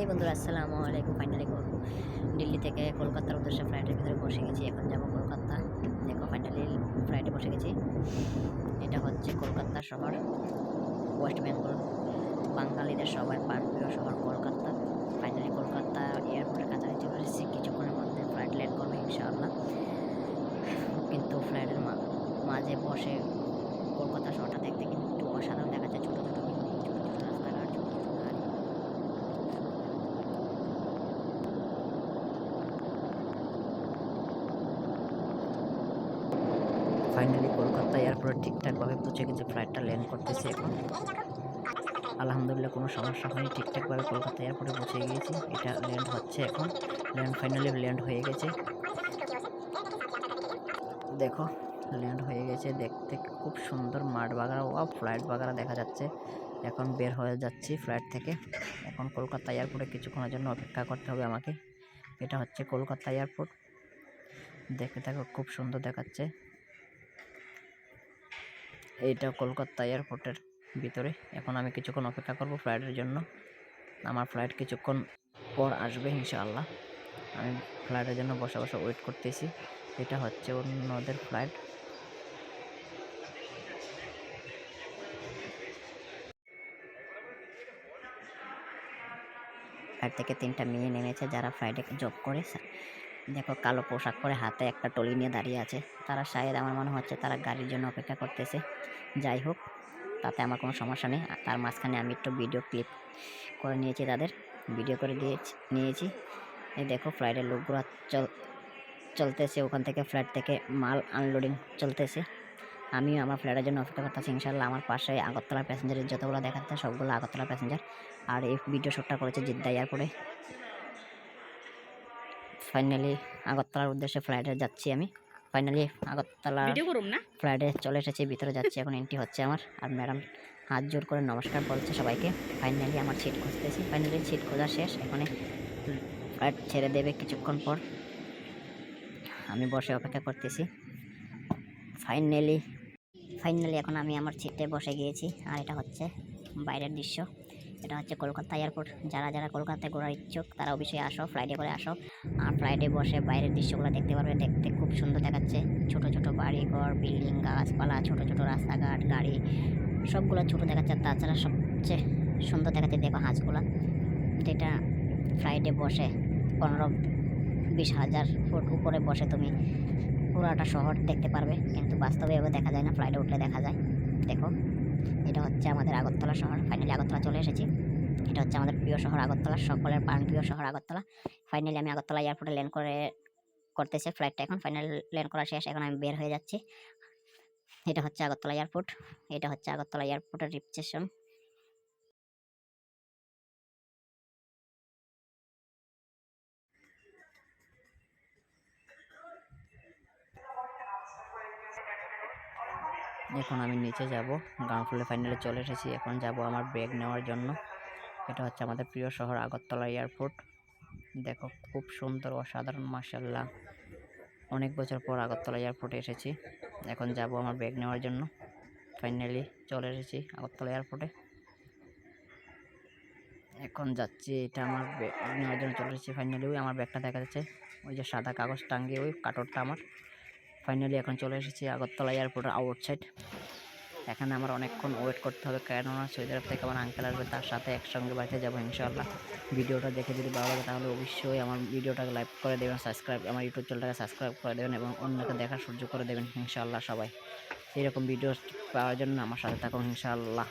এই বন্ধুরা, আসসালামু আলাইকুম। ফাইনালি দিল্লি থেকে কলকাতার উদ্দেশ্যে ফ্লাইটের ভিতরে বসে গেছি। এখন যাব কলকাতা। দেখো ফাইনালি ফ্লাইটে বসে গেছি। এটা হচ্ছে কলকাতা শহর ওয়েস্ট বেঙ্গল বাঙালিদের সবার প্রিয় শহর কলকাতা। ফাইনালি কলকাতা এয়ারপোর্টের কাছাকাছি চলে এসেছি। কিছুক্ষণের মধ্যে ফ্লাইট ল্যান্ড করবে, ইনশাআল্লাহ। কিন্তু ফ্লাইটের মাঝে বসে কলকাতা শহরটা দেখতে কিন্তু অসাধারণ দেখা যায় ছোটো ছোটো বিল্ডিং ছোটো ছোটো রাস্তাঘাট ছোটো ছোটো গাড়ি ফাইনালি কলকাতা এয়ারপোর্ট ঠিকঠাকভাবে পৌঁছে গেছে ফ্লাইটটা ল্যান্ড করতেছে এখন। আলহামদুলিল্লাহ কোনো সমস্যা হয়নি, ঠিকঠাকভাবে কলকাতা এয়ারপোর্টে পৌঁছে গিয়েছি, এটা ল্যান্ড হচ্ছে এখন। ল্যান্ড ফাইনালি ল্যান্ড হয়ে গেছে। দেখো ল্যান্ড হয়ে গেছে দেখতে খুব সুন্দর, মাঠ বাগারা ও ফ্লাইট বাগারা দেখা যাচ্ছে। এখন বের হয়ে যাচ্ছি ফ্লাইট থেকে। এখন কলকাতা এয়ারপোর্টে কিছুক্ষণের জন্য অপেক্ষা করতে হবে আমাকে। এটা হচ্ছে কলকাতা এয়ারপোর্ট দেখতে থাকো, খুব সুন্দর দেখাচ্ছে। এইটা কলকাতা এয়ারপোর্টের ভিতরে। এখন আমি কিছুক্ষণ অপেক্ষা করব ফ্লাইটের জন্য। আমার ফ্লাইট কিছুক্ষণ পর আসবে ইনশাআল্লাহ। আমি ফ্লাইটের জন্য বসে বসে ওয়েট করতেছি। এটা হচ্ছে অন্যদের ফ্লাইট। ফ্লাইট থেকে তিনটা মেয়ে নেমেছে যারা ফ্লাইটে জব করে। দেখো, কালো পোশাক পরে হাতে একটা টলি নিয়ে দাঁড়িয়ে আছে। তারা শায়দ, আমার মনে হচ্ছে তারা গাড়ির জন্য অপেক্ষা করতেছে। যাই হোক, তাতে আমার কোনো সমস্যা নেই। আর তার মাঝখানে আমি একটু ভিডিও ক্লিপ করে নিয়েছি তাদের। ভিডিও করে দিয়েছি, নিয়েছি। এই দেখো, ফ্লাইটের লোকগুলো চল, চলতেছে। ওখান থেকে ফ্লাইট থেকে মাল আনলোডিং চলতেছে। আমিও আমার ফ্লাইটের জন্য অপেক্ষা করতেছি। ইনশাল্লাহ আমার পাশে আগরতলা প্যাসেঞ্জারের যতগুলো দেখাচ্ছে সবগুলো আগরতলা প্যাসেঞ্জার। আর এই ভিডিও শ্যুটটা করেছে জিদ্দা এয়ারপোর্টে ফাইনালি আগরতলার উদ্দেশ্যে ফ্লাইটে যাচ্ছি আমি। ফাইনালি আগরতলা ফ্লাইটে চলে এসেছি ভিতরে যাচ্ছি এখন এন্ট্রি হচ্ছে আমার। আর ম্যাডাম হাত জোর করে নমস্কার বলছে সবাইকে। ফাইনালি আমার সিট খুঁজতেছি। ফাইনালি সিট খোঁজা শেষ। এখানে ফ্লাইট ছেড়ে দেবে কিছুক্ষণ পর। আমি বসে অপেক্ষা করতেছি। ফাইনালি ফাইনালি এখন আমি আমার সিটে বসে গিয়েছি। আর এটা হচ্ছে বাইরের দৃশ্য। এটা হচ্ছে কলকাতা এয়ারপোর্ট। যারা যারা কলকাতায় ঘোরার ইচ্ছুক, তারা অবশ্যই আসো ফ্লাইটে করে আসো। আর ফ্লাইটে বসে বাইরের দৃশ্যগুলো দেখতে পারবে, দেখতে খুব সুন্দর দেখাচ্ছে। ছোট ছোট বাড়ি ঘর বিল্ডিং গাছপালা, ছোট ছোট রাস্তাঘাট, গাড়ি, সবগুলো ছোট দেখাচ্ছে। তাছাড়া সবচেয়ে সুন্দর দেখাচ্ছে, দেখো হাঁসগুলো। যেটা ফ্লাইটে বসে পনেরো বিশ হাজার ফুট উপরে বসে তুমি পুরাটা শহর দেখতে পারবে। কিন্তু বাস্তবে এভাবে দেখা যায় না ফ্লাইটে উঠলে দেখা যায়। দেখো, এটা হচ্ছে আমাদের আগরতলা শহর। ফাইনালি আগরতলা চলে এসেছি। এটা হচ্ছে আমাদের প্রিয় শহর আগরতলা, সকলের প্রাণ প্রিয় শহর আগরতলা। ফাইনালি আমি আগরতলা এয়ারপোর্টে ল্যান্ড করে, করতেছে ফ্লাইটটা এখন। ফাইনাল ল্যান্ড করা শেষ, এখন আমি বের হয়ে যাচ্ছি। এটা হচ্ছে আগরতলা এয়ারপোর্ট এটা হচ্ছে আগরতলা এয়ারপোর্টের রিসেপশন এখন আমি নিচে যাব। গ্রাউন্ড ফ্লোরে ফাইনালে চলে এসেছি। এখন যাব আমার ব্যাগ নেওয়ার জন্য। এটা হচ্ছে আমাদের প্রিয় শহর, আগরতলা এয়ারপোর্ট দেখো, খুব সুন্দর, অসাধারণ মার্শাল্লাহ অনেক বছর পর আগরতলা এয়ারপোর্টে এসেছি। এখন যাব আমার ব্যাগ নেওয়ার জন্য। ফাইনালি চলে এসেছি আগরতলা এয়ারপোর্টে এখন যাচ্ছি, এটা আমার ব্যাগ নেওয়ার জন্য চলে এসেছি ফাইনালি ওই আমার ব্যাগটা দেখা যাচ্ছে। ওই যে সাদা কাগজ টাঙ্গিয়ে, ওই কাটরটা আমার। ফাইনালি এখন চলে এসেছি আগরতলা এয়ারপোর্টের আউটসাইড এখানে আমার অনেকক্ষণ ওয়েট করতে হবে, কেননা সৌদি আরব থেকে আমার আঙ্কেল আসবে, তার সাথে একসঙ্গে বাড়িতে যাব ইনশাআল্লাহ। ভিডিওটা দেখে যদি ভালো লাগে তাহলে অবশ্যই আমার ভিডিওটাকে লাইক করে দেবেন সাবস্ক্রাইব আমার ইউটিউব চ্যানেলটাকে সাবস্ক্রাইব করে দেবেন এবং অন্যকে দেখার সহ্য করে দেবেন ইনশাআল্লাহ সবাই। এরকম ভিডিও পাওয়ার জন্য আমার সাথে থাকুন ইনশাআল্লাহ।